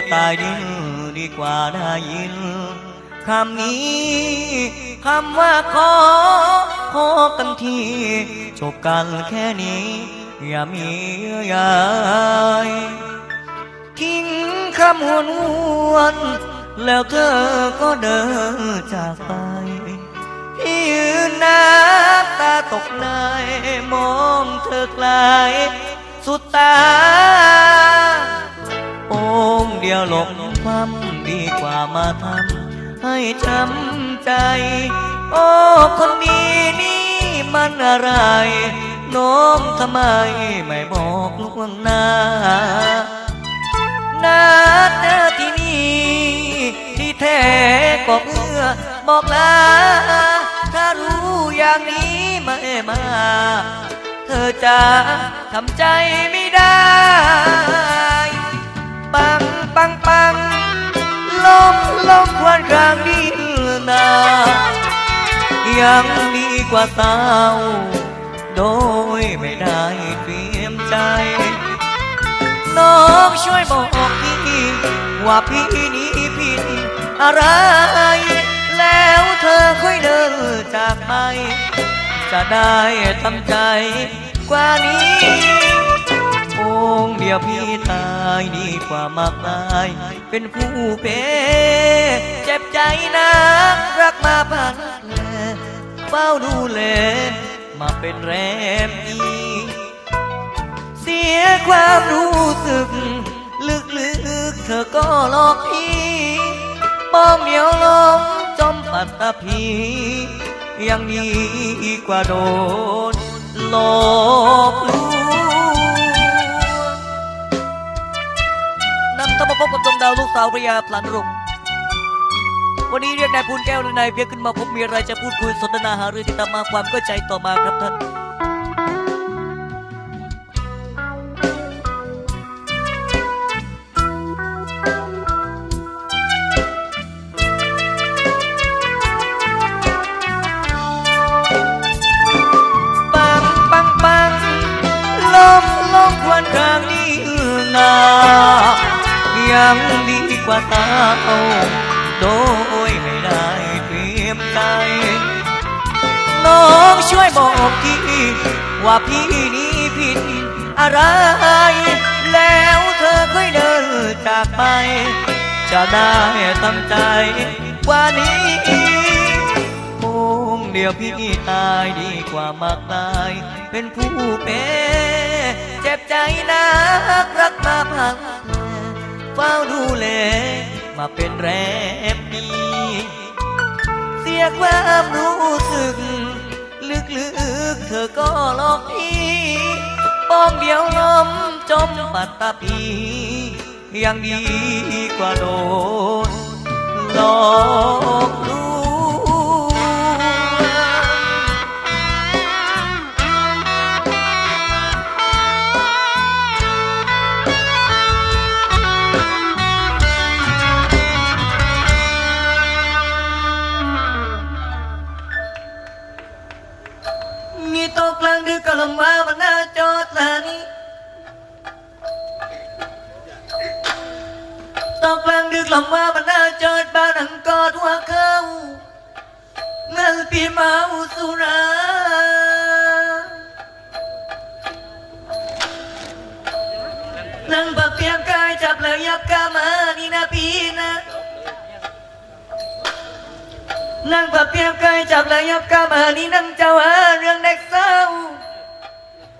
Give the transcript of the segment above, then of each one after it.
วตายดิ้นดีกว่าได้ยินคำนี้คำว่าขอขอกันทีจบกันแค่นี้ อย่ามีเยื่อใยทิ้งคำหวนวนแล้วเธอก็เดินจากไปพี่ยืนน้ำตาตกในมองเธอไกลสุดตา เดียวหลงความดีกว่ามาทำให้ช้ำใจ โอ้คนดีนี่มันอะไรน้องทำไมไม่บอกล่วงหน้านัดเจอที่นี่ที่แท้ก็เพื่อบอกลา ถ้ารู้อย่างนี้ไม่มา เธอจะทำใจไม่ได้ ปังปังปังลมลมควันครางดีนายังดีกว่าเศร้าโดยไม่ได้เตรียมใจ น้องช่วยบอกพี่ว่าพี่นี้ผิดอะไร แล้วเธอค่อยเดินจากไป จะได้ทำใจกว่านี้ ยวพี่ตายดีกว่ามากมาย เป็นผู้เป้เจ็บใจนักรักมาพันแลเฝ้าดูแลมาเป็นแรมอีเสียความรู้สึก ลึกๆเธอก็หลอกพี่ป้องเดียวลมจมปัตตภียังดีกว่าโดนหลอกลวง ดาวลูกสาวพระยาพลันรุ่งวันนี้เรียกนายพูนแก้วและนายเพียงขึ้นมาพบมีอะไรจะพูดคุยสนทนาหารือติดตามมาความเข้าใจต่อมาครับท่านปังปังปังลมลมควันครางดีงา ยังดีกว่าตาเอาโดยไม่ได้เตรียมใจ น้องช่วยบอกทีว่าพี่นี้ผิดอะไร แล้วเธอค่อยเดินจากไป จะได้ตั้งใจว่านี้คงเดียวพี่ตายดีกว่ามากมาย เป็นผู้เป้เจ็บใจนักรักมาพัง เฝ้าดูแล มาเป็นแรมปีเสียความรู้สึก ลึกๆเธอก็หลอกพี่ป้องเดียวลมจมปัตตาพียังดีกว่าโดนหลอกลวง น้าจอดลานี้ตกกลางดึกลงมาวันน้าจอดบ้านอังกอดหัวเขาเงินปีเมาสุรานั่งบักเพียงกายจับแล้วยับกามานี่นะพี่นะนั่งพับเพียบกายจับแล้วยับกามานี่นั่งเจ้าหาเรื่องเด็กสาวเนี่ยเมื่อเบา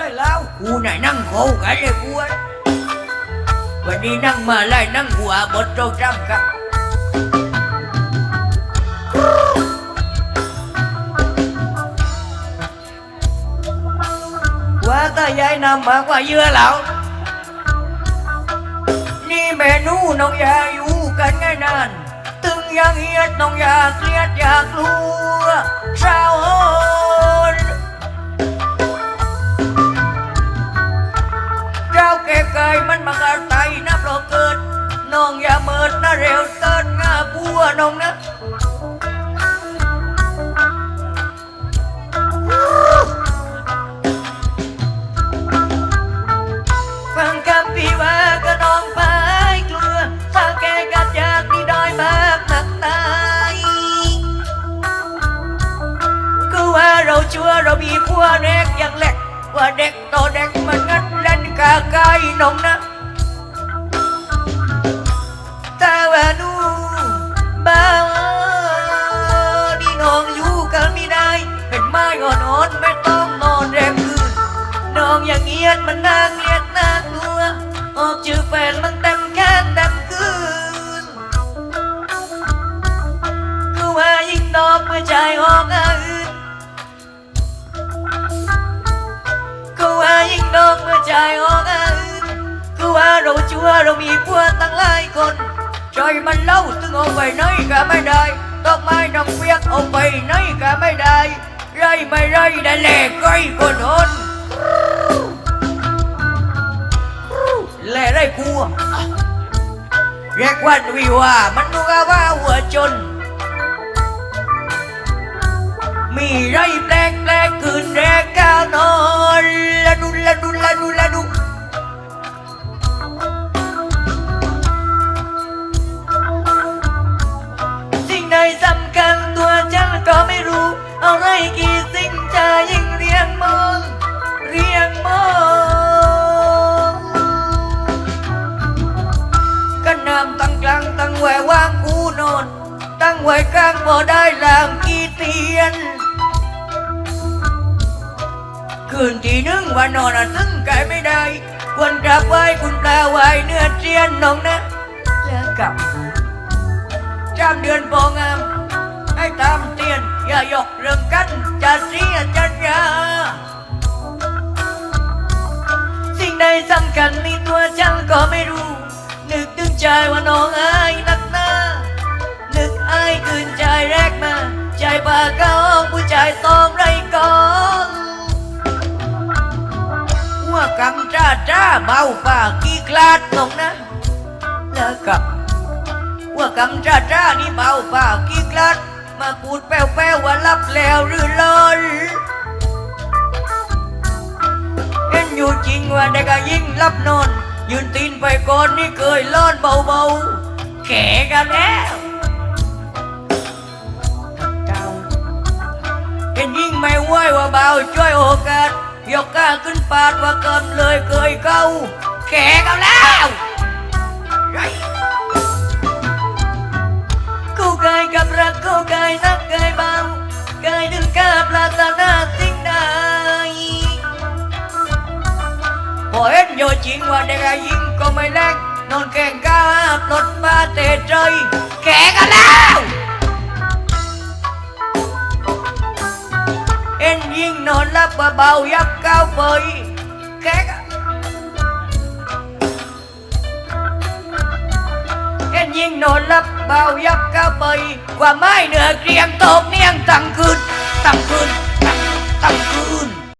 ใช่แล้วกูไหนนั่งโคกันเลยกูอะวันนี้นั่งมาไล่นั่งหัวบทโจจำครับว่าตาย จ้าแก่ไก่มันมากระไตนับรอเกิดน้องอย่าเมิดนะเร็วเติ้นงาปัวน้องนะฟังคำพี่ว่าก็น้องไปกลัวสาแกกัดอยากนี่ดอยมากหนักตายก็ว่าเราชัวเรามีผัวเด็กอย่างแหลกว่าเด็กโตเด็กมันงัดเล กาไก่น้องนะตาวานูบ้าวนี่น้องอยู่กันไม่ได้ เป็นไม้อ่อนๆไม่ต้องนอนแรมคืนน้องอย่างเงียดมันน่าเกลียดน่ากลัว ออกชื่อแฟนมัน เราชัวเรามีเพวกตั้งหลายคนใจมันเล่าถึงเอาไปไหนก็ไม่ได้ดอกไม้ดอกเวียกเอาไปไหนก็ไม่ได้ไรไม่ไรได้แหลกก้คนหนแหล่ไรกูอะเรียกวันวิวามันนูกว่าหัวจน มีไรแปลก ไว้กลางบ่ได้ลางกี่เตียน คืนที่หนึ่งว่านอนอะซึ่งกายไม่ได้ ควรกราบไหว้คุณปลาไหว้เนื้อเจียนน้องนะแล้วกลับจำเดือนปงาม ให้ตามเตียน อย่ายกเรื่องกันจะเสียจัญญาสิ่งใดสำคัญในตัวฉันก็ไม่รู้ นึกถึงใจว่าน้องอาย คืนใจแรกมาใจปากเก้าผู้ชายต้องไรก่อนว่ากำจ้าจ้าเบาปากกี่กลาดน้องนะแล้วกับว่ากำจ้าจ้านี่เบาปากกี่กลาดมาพูดแป้วแป้วว่ารับแล้วหรือลอนเห็นอยู่จริงว่าได้ก็ยิ่งรับนอนยืนตีนไปก่อนนี่เคยล้อนเบาๆแก่กันแล้ว เห็นยิ่งไม่ไหวว่าเบาช่วยโอกาสยกก้าขึ้นปาดว่าเกินเลยเคยเก้าแก่กันแล้วไรคู่กายกับรักคู่กายนักกายเบากายดึงกาปรารถนาสิ่งใดพอเห็นโยจริงว่าเด็กยิงก็ไม่แลกนอนแข่งกาปลดมาเตะใจแข่กันแล้วเอาแข่กันเอ็นยิงนอนรับเบายักก้ว ไปกว่าไม้เหนือเกรียมตกเนียงตั้งคืนตั้งคืนตั้งตั้งคืน